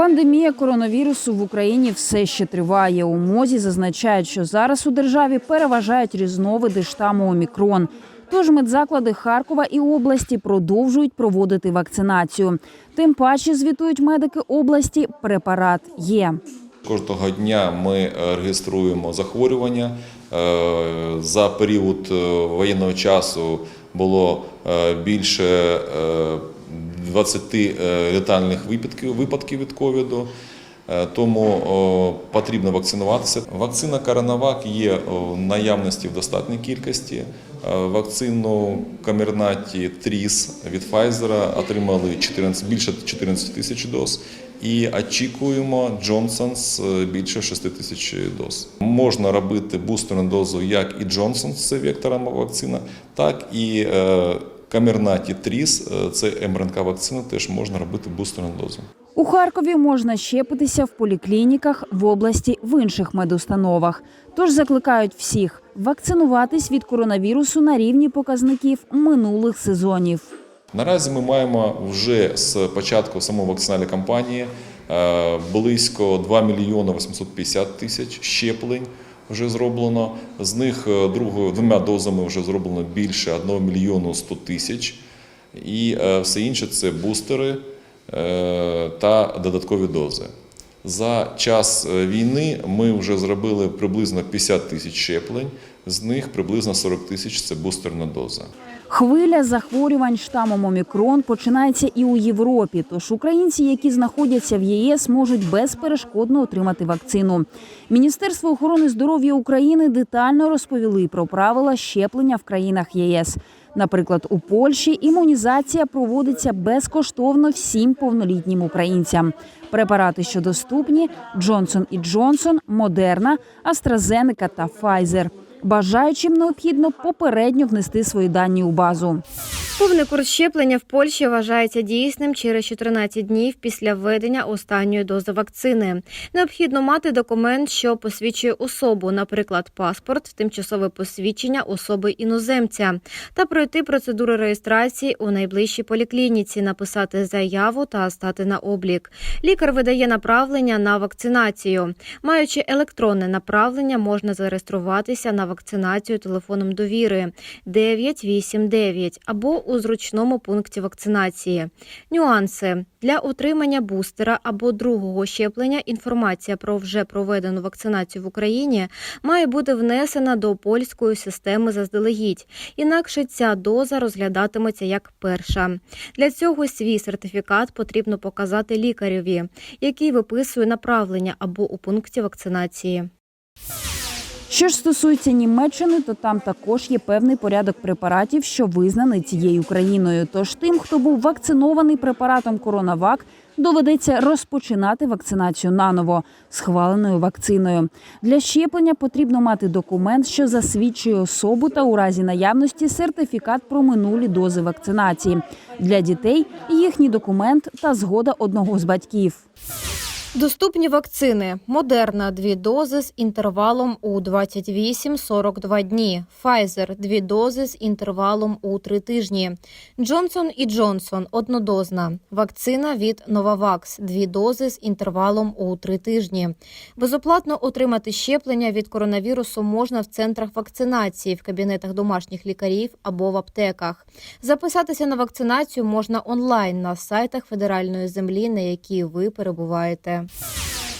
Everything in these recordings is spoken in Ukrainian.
Пандемія коронавірусу в Україні все ще триває. У мозі зазначають, що зараз у державі переважають різновиди штаму Омікрон. Тож медзаклади Харкова і області продовжують проводити вакцинацію. Тим паче звітують медики області. Препарат є. Кожного дня ми е, реєструємо захворювання. Е, За період е, воєнного часу було більше 20 е, летальних випадків, випадків від ковіду. Е, Тому потрібно вакцинуватися. Вакцина Коронавак є в наявності в достатній кількості. Е, Вакцину Камернаті Тріс від Pfizer отримали 14, більше 14 тисяч доз. І очікуємо Джонсонс більше 6 тисяч доз. Можна робити бустерну дозу як і Джонсонс, це векторна вакцина, так і Камернаті Тріс, е, це МРНК вакцина, теж можна робити бустерну дозу. У Харкові можна щепитися в поліклініках в області в інших медустановах. Тож закликають всіх вакцинуватись від коронавірусу на рівні показників минулих сезонів. Наразі ми маємо вже з початку самої вакцинальної кампанії е, близько 2 мільйони 850 тисяч щеплень вже зроблено. З них е, другою двома дозами вже зроблено більше 1 мільйону 100 тисяч. І е, все інше це бустери е, та додаткові дози. За час війни ми вже зробили приблизно 50 тисяч щеплень, з них приблизно 40 тисяч це бустерна доза. Хвиля захворювань штамом Омікрон починається і у Європі. Тож українці, які знаходяться в ЄС, можуть безперешкодно отримати вакцину. Міністерство охорони здоров'я України детально розповіли про правила щеплення в країнах ЄС. Наприклад, у Польщі імунізація проводиться безкоштовно всім повнолітнім українцям. Препарати, що доступні: Джонсон і Джонсон, Модерна, AstraZeneca та Pfizer. Бажаючим необхідно попередньо внести свої дані у базу. Повний курс щеплення в Польщі вважається дійсним через 14 днів після введення останньої дози вакцини. Необхідно мати документ, що посвідчує особу, наприклад, паспорт, тимчасове посвідчення особи іноземця, та пройти процедуру реєстрації у найближчій поліклініці, написати заяву та стати на облік. Лікар видає направлення на вакцинацію. Маючи електронне направлення, можна зареєструватися на вакцинацію телефоном довіри 989 або у зручному пункті вакцинації. Нюанси для отримання бустера або другого щеплення. Інформація про вже проведену вакцинацію в Україні має бути внесена до польської системи заздалегідь. Інакше ця доза розглядатиметься як перша. Для цього свій сертифікат потрібно показати лікареві, який виписує направлення або у пункті вакцинації. Що ж стосується Німеччини, то там також є певний порядок препаратів, що визнаний цією країною. Тож тим, хто був вакцинований препаратом Коронавак, доведеться розпочинати вакцинацію наново схваленою вакциною. Для щеплення потрібно мати документ, що засвідчує особу та у разі наявності сертифікат про минулі дози вакцинації. Для дітей їхній документ та згода одного з батьків. Доступні вакцини: Модерна – дві дози з інтервалом у 28-42 дні. Pfizer – дві дози з інтервалом у 3 тижні. Джонсон і Джонсон – однодозна. Вакцина від Novavax – дві дози з інтервалом у 3 тижні. Безоплатно отримати щеплення від коронавірусу можна в центрах вакцинації, в кабінетах домашніх лікарів або в аптеках. Записатися на вакцинацію можна онлайн на сайтах федеральної землі, на якій ви перебуваєте.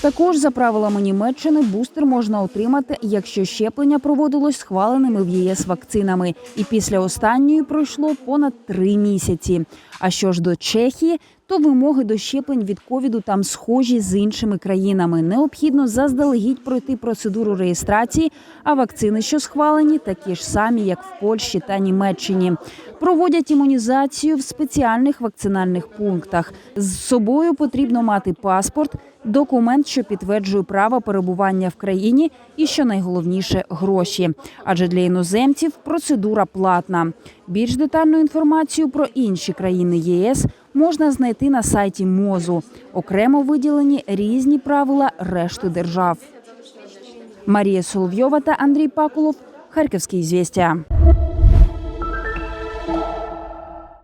Також за правилами Німеччини бустер можна отримати, якщо щеплення проводилось схваленими в ЄС вакцинами, і після останньої пройшло понад три місяці. А що ж до Чехії, то вимоги до щеплень від ковіду там схожі з іншими країнами. Необхідно заздалегідь пройти процедуру реєстрації, а вакцини, що схвалені, такі ж самі, як в Польщі та Німеччині. Проводять імунізацію в спеціальних вакцинальних пунктах. З собою потрібно мати паспорт, документ, що підтверджує право перебування в країні, і що найголовніше гроші. Адже для іноземців процедура платна. Більш детальну інформацію про інші країни ЄС можна знайти на сайті МОЗу. Окремо виділені різні правила решти держав. Марія Соловйова та Андрій Пакулов. Харківські звістя.